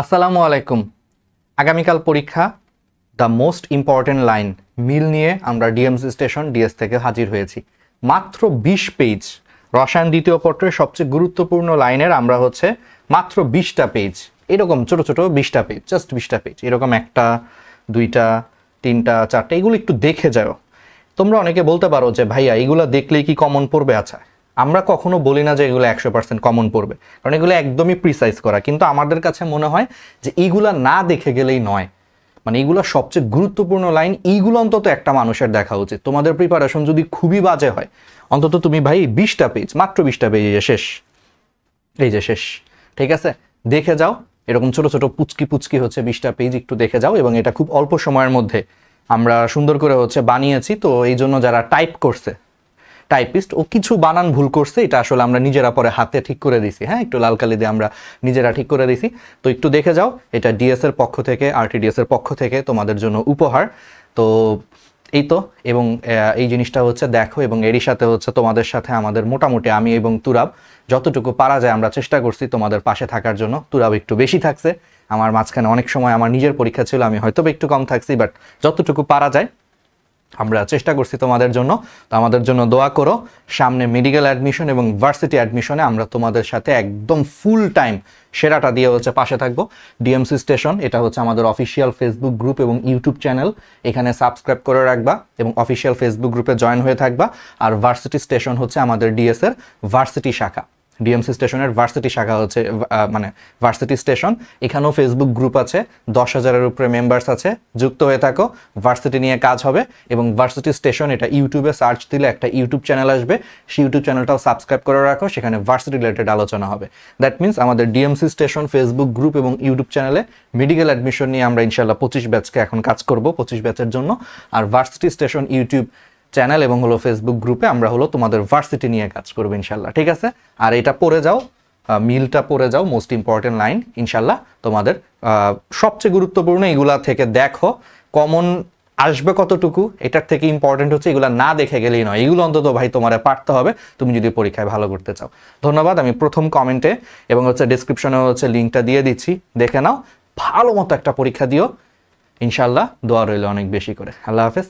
আসসালামু আলাইকুম। আগামীকাল পরীক্ষা দ্য মোস্ট ইম্পর্টেন্ট লাইন মিল নিয়ে আমরা ডিএমসি স্টেশন ডিএস থেকে হাজির হয়েছি। মাত্র বিশ পেজ রসায়ন দ্বিতীয় পত্রের সবচেয়ে গুরুত্বপূর্ণ লাইনের আমরা হচ্ছে মাত্র বিশটা পেজ এরকম ছোট ছোট বিশটা পেজ জাস্ট বিশটা পেজ এরকম একটা, দুইটা, তিনটা, চারটা, এগুলো একটু দেখে যাও। তোমরা অনেকে বলতে পারো যে, ভাইয়া, এগুলো দেখলেই কি কমন পড়বে? আচ্ছা আমরা কখনো বলি না যে এগুলো একশো পার্সেন্ট কমন পড়বে, কারণ এগুলো একদমই প্রিসাইজ করা। কিন্তু আমাদের কাছে মনে হয় যে এইগুলা না দেখে গেলেই নয়। মানে এইগুলো সবচেয়ে গুরুত্বপূর্ণ লাইন এইগুলো অন্তত একটা মানুষের দেখা উচিত। তোমাদের প্রিপারেশন যদি খুবই বাজে হয়, অন্তত তুমি ভাই বিশটা পেজ মাত্র বিশটা পেজ এই যে শেষ, এই যে শেষ, ঠিক আছে? দেখে যাও, এরকম ছোট ছোট পুচকি পুচকি হচ্ছে বিশটা পেজ একটু দেখে যাও, এবং এটা খুব অল্প সময়ের মধ্যে আমরা সুন্দর করে হচ্ছে বানিয়েছি। তো এই জন্য যারা টাইপ করছে টাইপিস্ট ও কিছু বানান ভুল করছে, এটা আসলে আমরা নিজেরা পরে হাতে ঠিক করে দিছি। হ্যাঁ একটু লাল কালি দিয়ে আমরা নিজেরা ঠিক করে দিছি। তো একটু দেখে যাও, এটা ডিএস এর পক্ষ থেকে আরটিডিএস এর পক্ষ থেকে তোমাদের জন্য উপহার। তো এই তো, এবং এই জিনিসটা হচ্ছে দেখো, এবং এরই সাথে হচ্ছে তোমাদের সাথে আমাদের মোটামুটি আমি এবং তুরাব, যতটুকু পারা যায় আমরা চেষ্টা করছি তোমাদের পাশে থাকার জন্য। তুরাব একটু বেশি থাকছে, আমার মাঝখানে অনেক সময় আমার নিজের পরীক্ষা ছিল, আমি হয়তো একটু কম থাকছি বাট যতটুকু পারা যায় আমরা চেষ্টা করছি তোমাদের জন্য। তো আমাদের জন্য দোয়া করো। সামনে মেডিকেল অ্যাডমিশন এবং ভার্সিটি অ্যাডমিশনে আমরা তোমাদের সাথে একদম ফুল টাইম সেরাটা দিয়ে হচ্ছে পাশে থাকব। ডিএমসি স্টেশন এটা হচ্ছে আমাদের অফিসিয়াল ফেসবুক গ্রুপ এবং ইউটিউব চ্যানেল এখানে সাবস্ক্রাইব করে রাখবা এবং অফিসিয়াল ফেসবুক গ্রুপে জয়েন হয়ে থাকবা। আর ভার্সিটি স্টেশন হচ্ছে আমাদের ডিএস এর ভার্সিটি শাখা। ডিএমসি স্টেশনের ভার্সিটি শাখা হচ্ছে মানে ভার্সিটি স্টেশন এখানেও ফেসবুক গ্রুপ আছে, দশ হাজারের উপরে মেম্বার্স আছে। যুক্ত হয়ে থাকো ভার্সিটি নিয়ে কাজ হবে এবং ভার্সিটি স্টেশন এটা ইউটিউবে সার্চ দিলে একটা ইউটিউব চ্যানেল আসবে। সেই ইউটিউব চ্যানেলটাও সাবস্ক্রাইব করে রাখো, সেখানে ভার্সিটি রিলেটেড আলোচনা হবে। দ্যাট মিন্স আমাদের ডিএমসি স্টেশন ফেসবুক গ্রুপ এবং ইউটিউব চ্যানেলে মেডিকেল অ্যাডমিশন নিয়ে আমরা ইনশাল্লাহ পঁচিশ ব্যাচকে এখন কাজ করব, পঁচিশ ব্যাচের জন্য। আর ভার্সিটি স্টেশন ইউটিউব চ্যানেল এবং হলো ফেসবুক গ্রুপে আমরা হলো তোমাদের ভার্সিটি নিয়ে কাজ করব ইনশাল্লাহ, ঠিক আছে? আর এটা পড়ে যাও মিলটা পড়ে যাও মোস্ট ইম্পর্টেন্ট লাইন ইনশাল্লাহ তোমাদের সবচেয়ে গুরুত্বপূর্ণ এগুলা থেকে দেখো কমন আসবে কতটুকু, এটার থেকে ইম্পর্টেন্ট হচ্ছে এগুলো না দেখে গেলেই নয়, এগুলো অন্তত ভাই তোমার পারতে হবে, তুমি যদি পরীক্ষায় ভালো করতে চাও। ধন্যবাদ, আমি প্রথম কমেন্টে এবং হচ্ছে ডিসক্রিপশনে হচ্ছে লিঙ্কটা দিয়ে দিচ্ছি, দেখে নাও, ভালো মতো একটা পরীক্ষা দিও, ইনশাল্লাহ দোয়া রইল অনেক বেশি করে। আল্লাহ হাফেজ